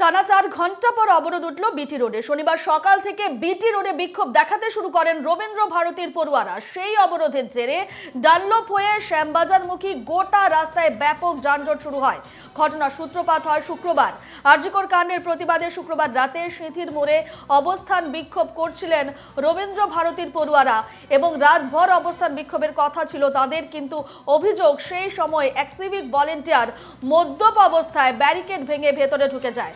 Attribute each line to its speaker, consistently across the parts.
Speaker 1: টানা চার ঘণ্টা পর অবরোধ উঠল বিটি রোডে। শনিবার সকাল থেকে বিটি রোডে বিক্ষোভ দেখাতে শুরু করেন রবীন্দ্র ভারতীর পড়ুয়ারা। সেই অবরোধের জেরে ডানলপ হয়ে শ্যামবাজারমুখী গোটা রাস্তায় ব্যাপক যানজট শুরু হয়। ঘটনার সূত্রপাত হয় শুক্রবার। আরজিকর কাণ্ডের প্রতিবাদে শুক্রবার রাতে সিঁথির মোড়ে অবস্থান বিক্ষোভ করছিলেন রবীন্দ্র ভারতীর পড়ুয়ারা এবং রাতভর অবস্থান বিক্ষোভের কথা ছিল তাদের, কিন্তু অভিযোগ সেই সময় এক সিভিক ভলেন্টিয়ার মদ্যপ অবস্থায় ব্যারিকেড ভেঙে ভেতরে ঢুকে যায়।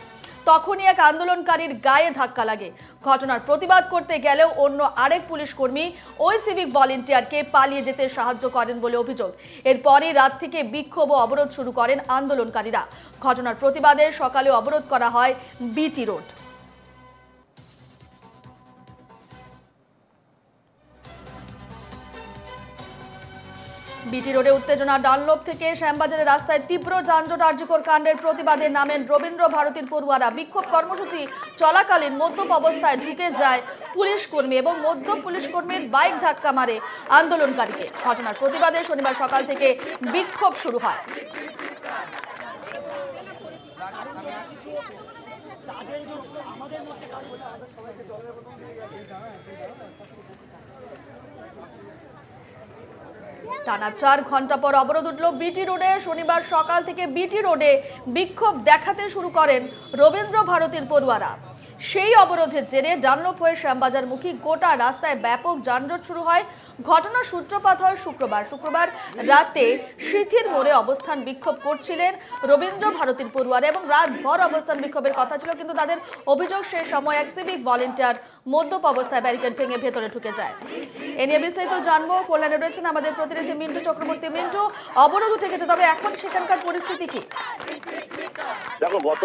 Speaker 1: তখনই এক আন্দোলনকারীর গায়ে ধাক্কা লাগে। ঘটনার প্রতিবাদ করতে গেলেও অন্য আরেক পুলিশ কর্মী ওই সিভিক ভলেন্টিয়ারকে পালিয়ে যেতে সাহায্য করেন বলে অভিযোগ। এরপরই রাত থেকে বিক্ষোভ ও অবরোধ শুরু করেন আন্দোলনকারীরা। ঘটনার প্রতিবাদে সকালে অবরোধ করা হয় বিটি রোড। বিটি রোডে উত্তেজনা ডানলোপ থেকে শ্যামবাজারের রাস্তায় তীব্র যানজট আর্যকর কাণ্ডের প্রতিবাদে নামেন রবীন্দ্র ভারতীর পড়ুয়ারা। বিক্ষোভ কর্মসূচি চলাকালীন মদ্যপ অবস্থায় ঢুকে যায় পুলিশ কর্মী এবং মধ্য পুলিশ কর্মীর বাইক ধাক্কা মারে আন্দোলনকারীকে। ঘটনার প্রতিবাদে শনিবার সকাল থেকে বিক্ষোভ শুরু হয়। টানা চার ঘণ্টা পর অবরোধ উঠল বিটি রোডে। শনিবার সকাল থেকে বিটি রোডে বিক্ষোভ দেখাতে শুরু করেন রবীন্দ্র ভারতীর পড়ুয়ারা। সেই অবরোধের জেরে ডানলোপ হয়ে শ্যামবাজারমুখী গোটা রাস্তায় ব্যাপক যানজট শুরু হয়। ঘটনার সূত্রপাত হয় শুক্রবার। শুক্রবার রাতে সিথির মোড়ে অবস্থান বিক্ষোভ করছিলেন রবীন্দ্র ভারতীর পড়ুয়ারা এবং রাতভর অবস্থান বিক্ষোভের কথা ছিল, কিন্তু তাদের অভিযোগ সেই সময় এক সিভিক ভলেন্টিয়ার মদ্যপ অবস্থায় ব্যারিকেড ভেঙে ভেতরে ঢুকে যায়। এ নিয়ে বিস্তারিত জানব। ফোনলাইনে রয়েছেন আমাদের প্রতিনিধি মিন্টু চক্রবর্তী। মিন্টু, অবরোধ উঠে গেছে, তবে এখন সেখানকার পরিস্থিতি কি?
Speaker 2: দেখো গত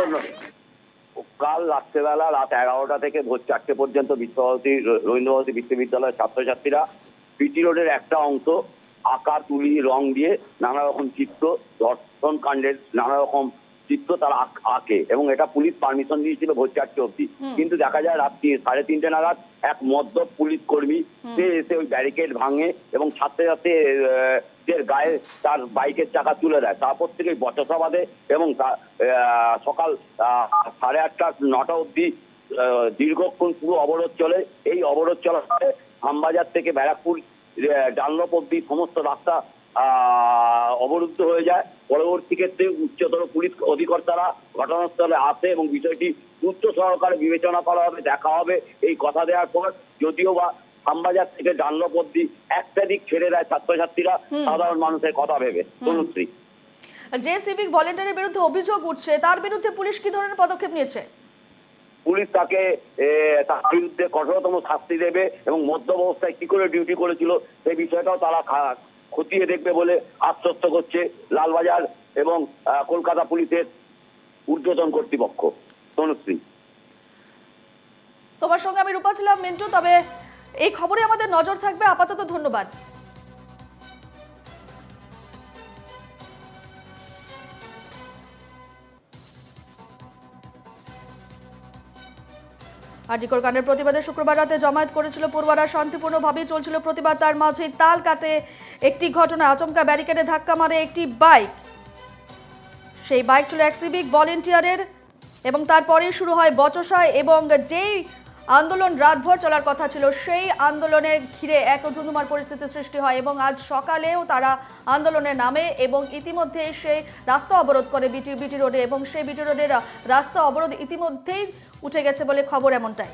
Speaker 2: কাল রাত্রেবেলা, রাত এগারোটা থেকে ভোর চারটে পর্যন্ত বিশ্বভারতী রবীন্দ্রভারতী বিশ্ববিদ্যালয়ের ছাত্রছাত্রীরা পিটি রোডের একটা অংশ আকার তুলি, রং দিয়ে নানা রকম চিত্র ধর্ষণ কাণ্ডের নানা রকম চিত্র তারা আঁক- এবং এটা পুলিশ পারমিশন দিয়েছিল ভোর চারটে অবধি। কিন্তু দেখা যায় রাত্রি সাড়ে তিনটে নাগাদ এক মদ্যপ পুলিশ কর্মী সে এসে ওই ব্যারিকেড ভাঙে এবং ছাত্রে ছাত্রে গায়ে তার বাইকের চাকা তুলে দেয়। তারপর থেকে বচসা বাঁধে এবং সকাল সাড়ে আটটা নটা অব্দি দীর্ঘক্ষণ পুরো অবরোধ চলে। এই অবরোধ চলার আমবাজার থেকে ব্যারাকপুর ডানলপ অবধি সমস্ত রাস্তা অবরুদ্ধ হয়ে যায়। পরবর্তী ক্ষেত্রে উচ্চতর পুলিশ অধিকর্তারা ঘটনাস্থলে আসে এবং বিষয়টি গুরুত্ব সহকারে বিবেচনা করা হবে দেখা হবে। এই কথা দেওয়ার পর যদিও বা আমবাজার থেকে ডানলপ অবধি একটা দিক ছেড়ে দেয় ছাত্রছাত্রীরা সাধারণ মানুষের কথা ভেবে। তনুশ্রী
Speaker 1: যে সিভিক ভলেন্টিয়ারের বিরুদ্ধে অভিযোগ উঠছে তার বিরুদ্ধে পুলিশ কি ধরনের পদক্ষেপ নিয়েছে?
Speaker 2: পুলিশ তাকে তার বিরুদ্ধে কঠোরতম শাস্তি দেবে এবং মধ্য অবস্থায় কি করে ডিউটি করেছিল সেই বিষয়টাও তারা খতিয়ে দেখবে বলে আশ্বস্ত করছে লালবাজার এবং কলকাতা পুলিশের ঊর্ধ্বতন কর্তৃপক্ষ। তনুশ্রী।
Speaker 1: তোমার সঙ্গে আমি রূপা ছিলাম, মিন্টু, তবে এই খবরে আমাদের নজর থাকবে। আপাতত ধন্যবাদ। আরজিকর কাণ্ডের প্রতিবাদে শুক্রবার রাতে জমায়েত করেছিল পড়ুয়ারা। শান্তিপূর্ণভাবেই চলছিল প্রতিবাদ। তার মাঝে তাল কাটে একটি ঘটনা। আচমকা ব্যারিকেডে ধাক্কা মারে একটি বাইক। সেই বাইক ছিল এক সিভিক ভলেন্টিয়ারের এবং তারপরে শুরু হয় বচসা এবং যেই আন্দোলন রাতভর চলার কথা ছিল। সেই আন্দোলনের ঘিরে এক ধুন্ধুমার পরিস্থিতি সৃষ্টি হয় এবং আজ সকালেও তারা আন্দোলনে নামে এবং ইতিমধ্যে সেই রাস্তা অবরোধ করে বিটি বিটি রোডে এবং সেই বিটি রোডের রাস্তা অবরোধ ইতিমধ্যেই উঠে গেছে বলে খবর এমনটাই।